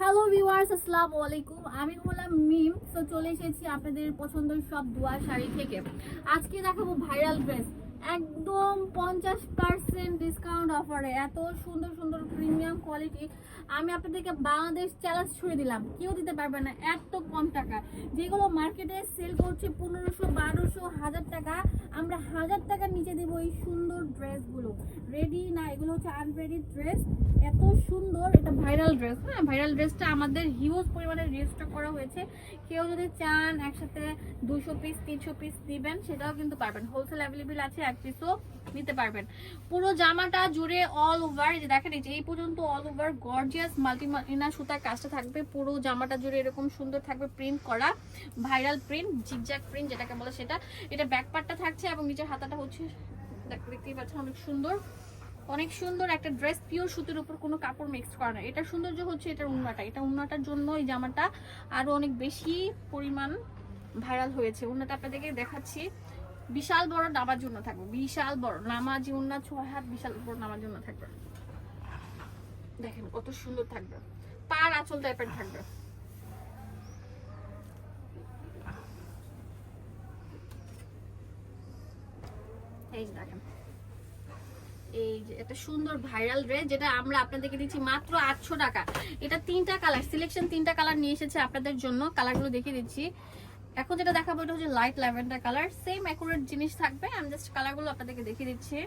Hello viewers আসসালাম আলাইকুম। আমি হলাম মিম। তো চলে এসেছি আপনাদের পছন্দের সব দোয়া শাড়ি থেকে। আজকে দেখাবো ভাইরাল ড্রেস। একদম পঞ্চাশ পার্সেন্ট ডিসকাউন্ট অফারে এত সুন্দর সুন্দর প্রিমিয়াম কোয়ালিটি আমি আপনাদেরকে বাংলাদেশ চ্যালেঞ্জ ছুড়ে দিলাম। কেউ দিতে পারবে না, এত কম টাকা। যেগুলো মার্কেটে সেল করছে পনেরোশো, বারোশো, হাজার টাকা। আমরা হাজার টাকার নিচে দেবো এই সুন্দর ড্রেসগুলো রেডি না, এগুলো হচ্ছে আনরেডি ড্রেস এত সুন্দর, এটা ভাইরাল ড্রেস হ্যাঁ ভাইরাল ড্রেসটা আমাদের হিউজ পরিমাণে রেজিস্টার করা হয়েছে। কেউ যদি চান একসাথে দুশো পিস তিনশো পিস দিবেন, সেটাও কিন্তু পারবেন। হোলসেল অ্যাভেলেবেল আছে এক পিসও নিতে পারবেন। পুরো জামাটা জুড়ে অল ওভার যে দেখেন, এই পর্যন্ত অল ওভার গর্জিয়াস মাল্টিমাইনা সুতার কাজটা থাকবে। পুরো জামাটা জুড়ে এরকম সুন্দর থাকবে প্রিন্ট করা ভাইরাল প্রিন্ট জিগজ্যাগ প্রিন্ট যেটাকে বলে সেটা। এটা ব্যাক পার্টটা থাকছে এবং নিচের হাতাটা হচ্ছে, দেখ- দেখতেই পাচ্ছেন অনেক সুন্দর। অনেক সুন্দর একটা ড্রেস পিওর সুতির উপর কোনো কাপড় মিক্স করা না। এটা সৌন্দর্য হচ্ছে এটার উন্নাটা এটা উন্নাটার জন্য এই জামাটা আরও অনেক বেশি পরিমাণ ভাইরাল হয়েছে। উন্নাটা আপনাদেরকে দেখাচ্ছি। বিশাল বড় নামার জন্য থাকবে, বিশাল বড়। নামাজি উন্না ছয় হাত বিশাল বড় নামার জন্য থাকবে। দেখেন কত সুন্দর থাকবে। পার আঁচল টাইপের থাকবে। এই যে দেখেন। এই যে একটা সুন্দর ভাইরাল ড্রেস যেটা আমরা আপনাদেরকে দিচ্ছি মাত্র আটশো টাকা। এটা তিনটা কালার সিলেকশন তিনটা কালার নিয়ে এসেছে আপনাদের জন্য। কালারগুলো দেখিয়ে দিচ্ছি। এখন যেটা দেখাবো এটা হচ্ছে light lavender colour same accurate জিনিস থাকবে। আমি জাস্ট কালারগুলো আপনাদেরকে দেখিয়ে দিচ্ছি।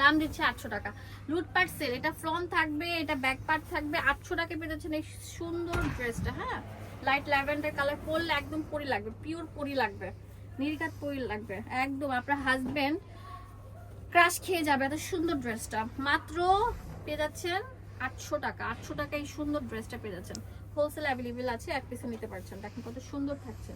দাম দিচ্ছে আটশো টাকা। লুট পার্ট সেল এটা ফ্রন্ট থাকবে, এটা ব্যাক পার্ট থাকবে। আটশো টাকা পেয়ে যাচ্ছেন এই সুন্দর ড্রেসটা হ্যাঁ? লাইট ল্যাভেন্ডার কালার পরলে একদম পরি লাগবে পিওর পরি লাগবে, নির্ঘাত পরি লাগবে, একদম আপনার হাজবেন্ড ক্রাশ খেয়ে যাবে, এত সুন্দর ড্রেসটা মাত্র পেয়ে যাচ্ছেন আটশো টাকা। আটশো টাকা এই সুন্দর ড্রেসটা পেয়ে যাচ্ছেন হোলসেল অ্যাভেলেবেল আছে, এক পিসে নিতে পারছেন। দেখেন কত সুন্দর থাকছে।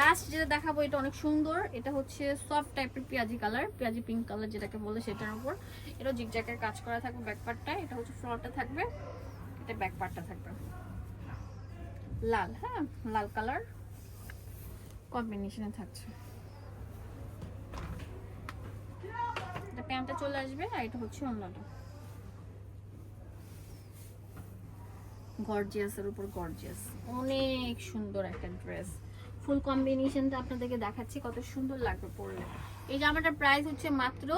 লাস্ট যেটা দেখাবো, এটা অনেক সুন্দর। এটা হচ্ছে সফট টাইপের পেঁয়াজি কালার পেঁয়াজি পিঙ্ক কালার যেটাকে বলে সেটার উপর। এটা জিগজ্যাকের কাজ করা থাকবে ব্যাক পার্টটা এটা হচ্ছে ফ্রন্টটা থাকবে, এটা ব্যাক পার্টটা থাকবে। লাল হ্যাঁ? লাল কালার কম্বিনেশনে থাকছে এটা প্যান্টটা চলে আসবে আর এটা হচ্ছে অন্যটা। গর্জিয়াসের উপর গর্জিয়াস অনেক সুন্দর একটা ড্রেস ফুল কম্বিনেশনটা আপনাদেরকে দেখাচ্ছি কত সুন্দর লাগবে পরলে। এই জামাটার প্রাইস হচ্ছে মাত্র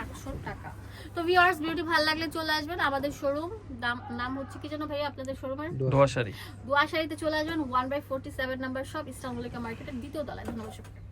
আটশো টাকা। তো ভিউয়ার্স বিউটি ভালো লাগলে চলে আসবেন আমাদের শোরুম দাম নাম হচ্ছে কি যেন ভাই আপনাদের শোরুমের দোয়াশারি দুয়াশাড়িতে চলে আসবেন one by forty seven number shop ইস্টানবুলিকা মার্কেটের দ্বিতীয় তলায়। ধন্যবাদ।